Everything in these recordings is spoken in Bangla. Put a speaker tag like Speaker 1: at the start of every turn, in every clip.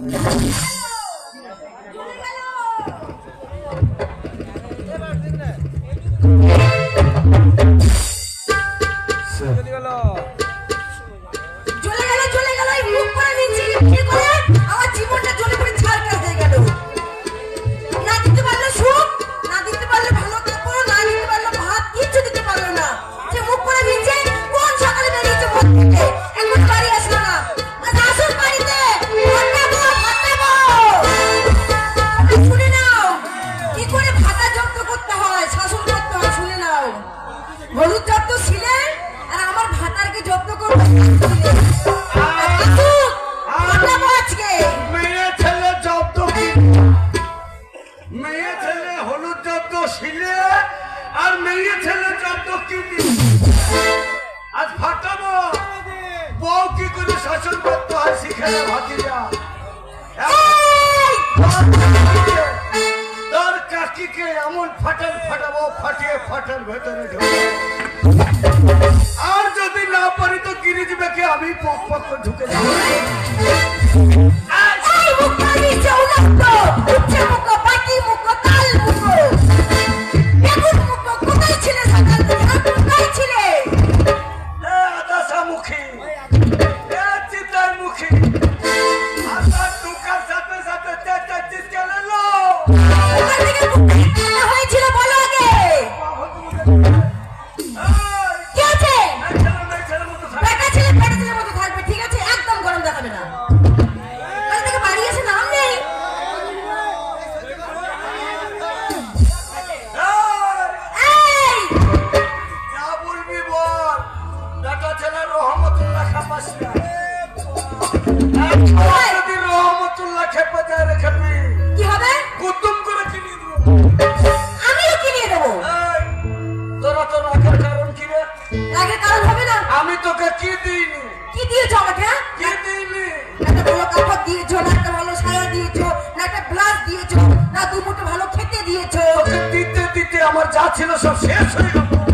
Speaker 1: চলে
Speaker 2: বউ কি করে শাসন করতে হয় শিখে ভাতিজা।
Speaker 1: এই!
Speaker 2: কাকিকে এমন ফাটাল ফাটাবো ফাটিয়ে ফাটার ভেতরে আর যদি না পারি তো গিরিজ বেঁকে আমি পক পক ঢুকে যাব।
Speaker 1: এই! মুখটা দিয়েছ।
Speaker 2: দিতে দিতে আমার যা ছিল সব শেষ হয়ে গেল।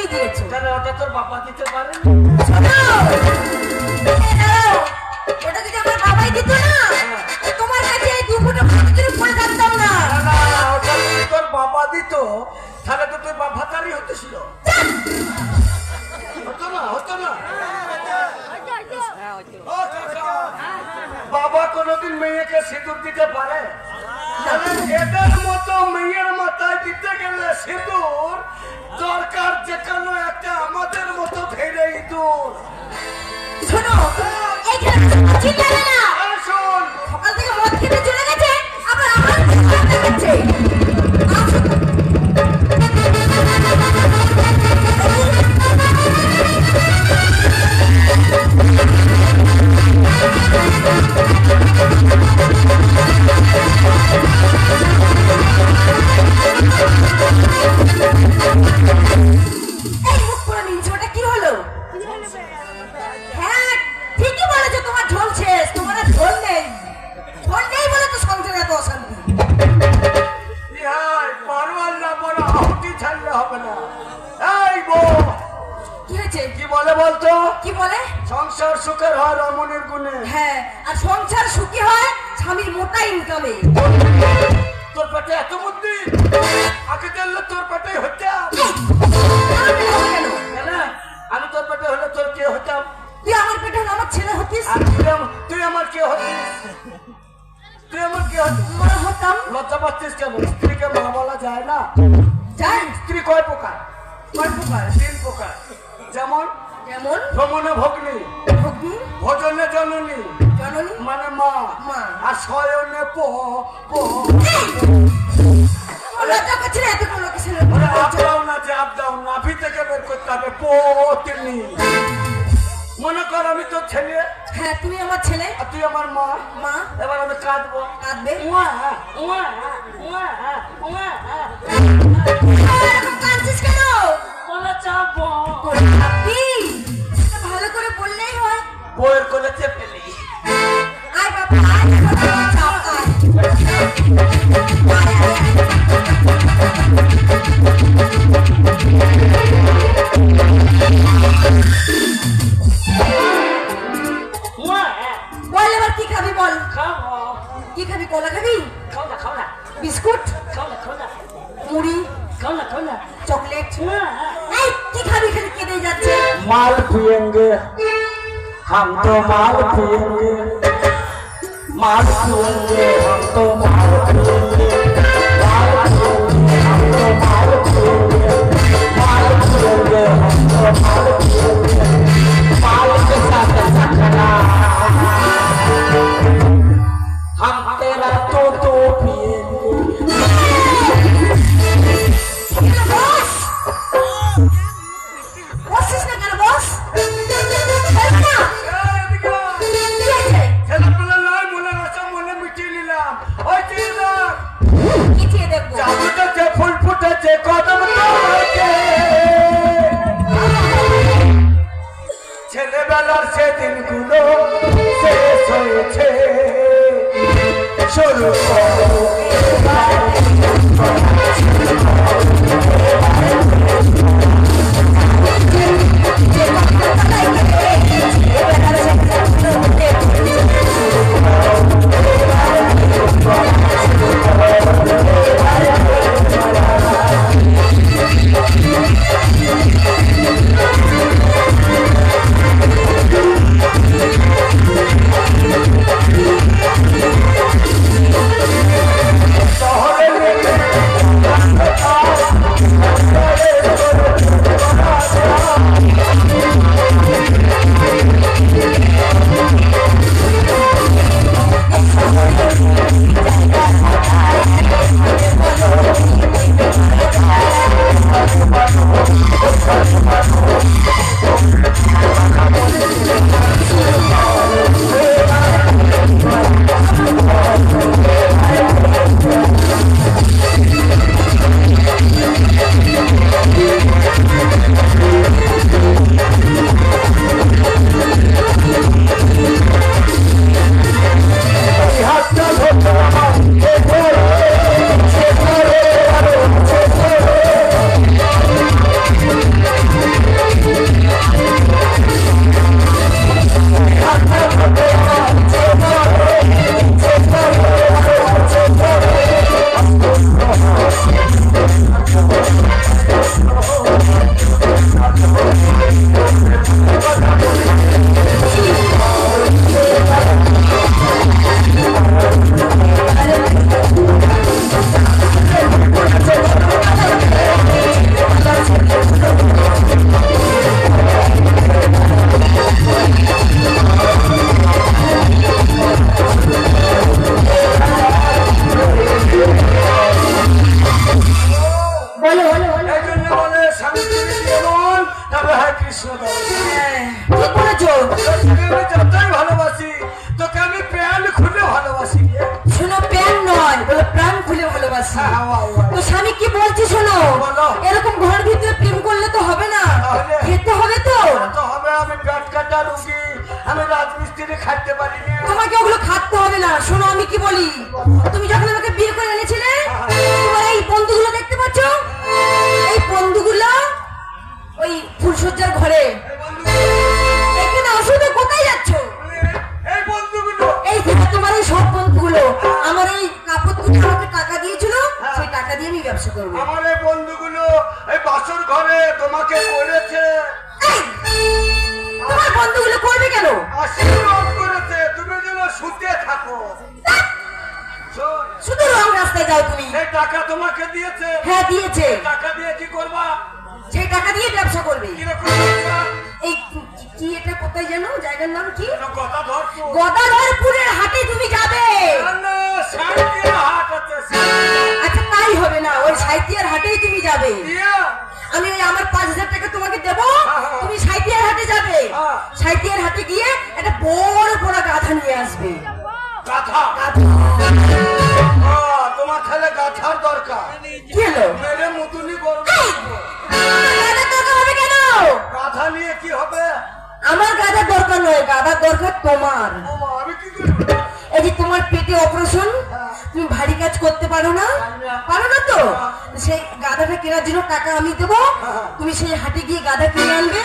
Speaker 1: তুমি
Speaker 2: দিয়েছ। কেন ওটা তোর বাবা দিতে পারে
Speaker 1: শোনো এই দাঁড়াও, ওটা যদি আমার বাবাই দিত না তোমার কাছে এই দু মুঠো ভাত করে পড়ে থাকতাম না।
Speaker 2: না না ওটা যদি তোর বাবা দিত তাহলে তো তোর বাবা হতেছিল হতো না হতো না। বাবা কোনোদিন মেয়েকে সিঁদুর দিতে পারে? এদের মতো মেয়ের মাথায় দিতে সিঁদুর দরকার যে কোনো একটা আমাদের মতো ভেড়ে ইঁদুর।
Speaker 1: শোনো এইখানে চিল্লাবে না।
Speaker 2: শোন।
Speaker 1: সকাল থেকে মদ খেতে চলে গেছে আবার আমার মোটা ইনকামে
Speaker 2: তোর পেটে এত বুদ্ধি? আগে জানলে তোর পেটে হতাম। আমি তোর পেটে হলে তোর কে হতাম?
Speaker 1: তুই আমার পেটে হলে আমার ছেলে হতিস?
Speaker 2: তুই আমার কে হতিস? তুই আমার কে হতিস?
Speaker 1: মা হতাম।
Speaker 2: লজ্জা পাচ্ছিস কেন? স্ত্রীকে মা বলা যায় না।
Speaker 1: জান
Speaker 2: স্ত্রী কয় প্রকার?
Speaker 1: কয় প্রকার?
Speaker 2: তিন প্রকার। যেমন
Speaker 1: যেমন?
Speaker 2: ভ্রমণে ভগ্নী
Speaker 1: ভগ্নি।
Speaker 2: ভোজনে জননী মানে মা। আর শয়নে মানে মনে কর আমি তোর ছেলে।
Speaker 1: হ্যাঁ তুমি আমার ছেলে।
Speaker 2: আর তুই আমার মা।
Speaker 1: মা।
Speaker 2: এবার আমি কাঁদবো।
Speaker 1: কাঁদবে?
Speaker 2: চাপ
Speaker 1: বললেই হয়।
Speaker 2: বইয়ের কোলে माल पियेंगे हम तो माल पियेंगे माल पियेंगे हम तो माल पियेंगे माल पियेंगे हम तो माल पियेंगे माल पियेंगे हम तो माल पियेंगे माल के साथ सखना हम तेरा तो तो पिएँगे
Speaker 1: What's this?
Speaker 2: ফুটেছে কদম। ছেলেবেলার সে দিনগুলো শেষ হয়েছে শুরু আমি রাজমিস্ত্রি খাইতে পারি
Speaker 1: তোমাকে ওগুলো খাটতে হবে না। শোনো আমি কি বলি? তুমি যখন আমাকে বিয়ে করে এনেছিলে তোমার এই বন্ধুগুলো দেখতে পাচ্ছ? এই বন্ধুগুলো ওই ফুলসজ্জার ঘরে। এখানে আসো তো কোথায় যাচ্ছ?
Speaker 2: এই বন্ধুগুলো।
Speaker 1: এই দেখো তোমার এই সব বন্ধুগুলো আমার এই কাপড় আমাকে টাকা দিয়েছিল সেই টাকা দিয়ে আমি ব্যবসা করব।
Speaker 2: আমার এই বন্ধুগুলো এই বাসর ঘরে তোমাকে করেছে
Speaker 1: এই, বন্ধুগুলো করবে কেন?
Speaker 2: আশীর্বাদ করেছে তুমি যেন সুখে থাকো।
Speaker 1: শুধু রং রাস্তায় যাও তুমি।
Speaker 2: টাকা তোমাকে দিয়েছে।
Speaker 1: হ্যাঁ দিয়েছে।
Speaker 2: টাকা দিয়ে কি করবা?
Speaker 1: সেই টাকা দিয়ে ব্যবসা করবে। এই কি- এটা কোথায় জানো জায়গার নাম কি?
Speaker 2: যেন
Speaker 1: গদাধরপুরের হাটে তুমি যাবে। আচ্ছা তাই হবে না ওই সাইতিয়ার হাটেই তুমি যাবে। আমি ওই আমার পাঁচ হাজার টাকা তোমাকে দেবো।
Speaker 2: হ্যাঁ, হ্যাঁ।
Speaker 1: তুমি সাইতিয়ার হাটে যাবে।
Speaker 2: হ্যাঁ।
Speaker 1: সাইতিয়ার হাটে গিয়ে একটা বড় বড় গাধা নিয়ে আসবে।
Speaker 2: তোমার দরকার।
Speaker 1: গাধা নিয়ে
Speaker 2: কি হবে? আমার
Speaker 1: দরকার নয় গাধা দরকার তোমার।
Speaker 2: আমি এই যে তোমার
Speaker 1: পেটে অপারেশন দরকার ভারী কাজ করতে পারো না? পারো না তো? সেই গাধাটা কেনার জন্য টাকা আমি দেবো। তুমি সেই হাটে গিয়ে গাধা কিনে আনবে।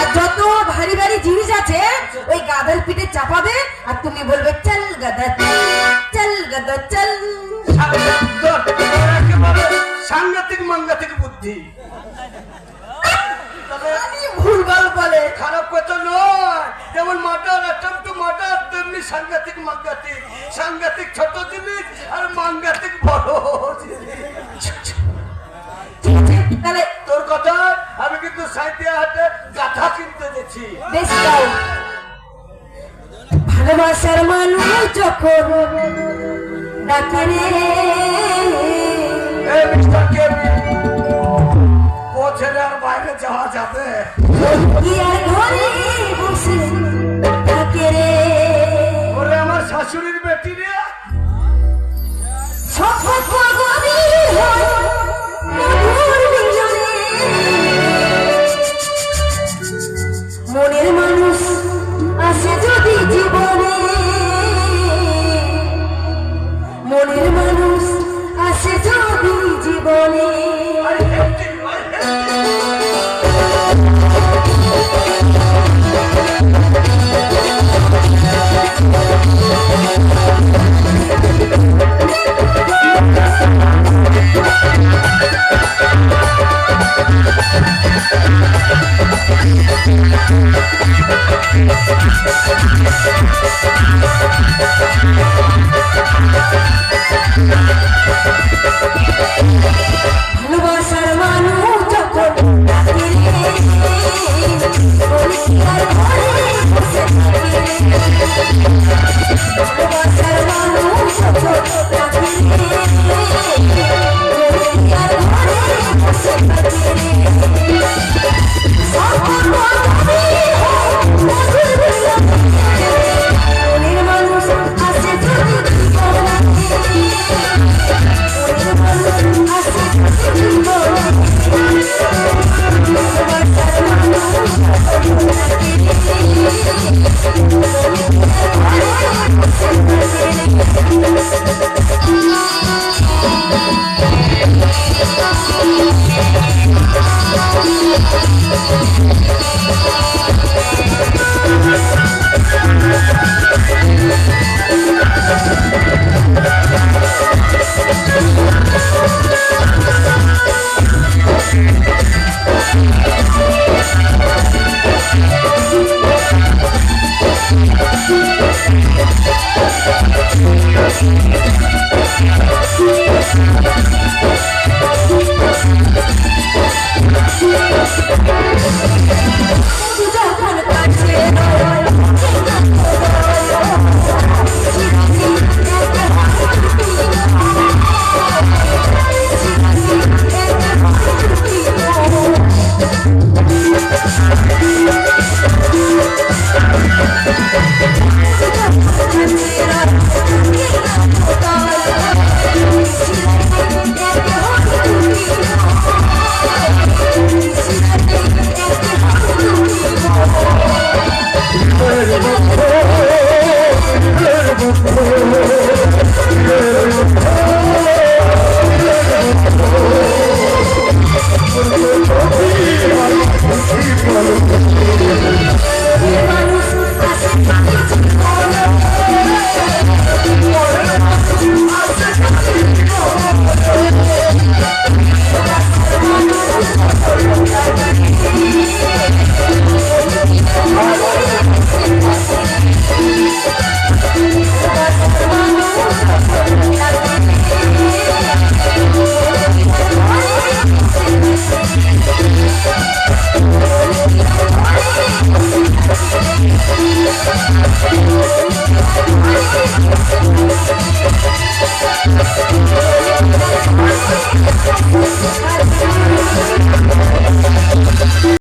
Speaker 1: আর যত ভারী ভারী জিনিস আছে ওই গাধার পিঠে চাপাবে। আর তুমি বলবে চল গাধা চল চল গাধা চল।
Speaker 2: সাংঘাতিক মাঙ্গাতিক বুদ্ধি।
Speaker 1: ভুলভাল বলে।
Speaker 2: খারাপ কথা নয়। যেমন মাটার টু মাটার তেমনি সাংঘাতিক মাঙ্গাতিক সাংঘাতিক ছোট জিনিস আর মাঙ্গাতিক বড়
Speaker 1: তাহলে
Speaker 2: তোর কথা আমি কিন্তু সাইডে হাতে গাধা কিনতে
Speaker 1: বেশ দাও। ভালোবাসার মানুষ যখন ডাকে রে।
Speaker 2: মিস্টার কেবি পৌঁছে আর বাইরে যাওয়া যাবে।
Speaker 1: কি আর ঘরে বসে?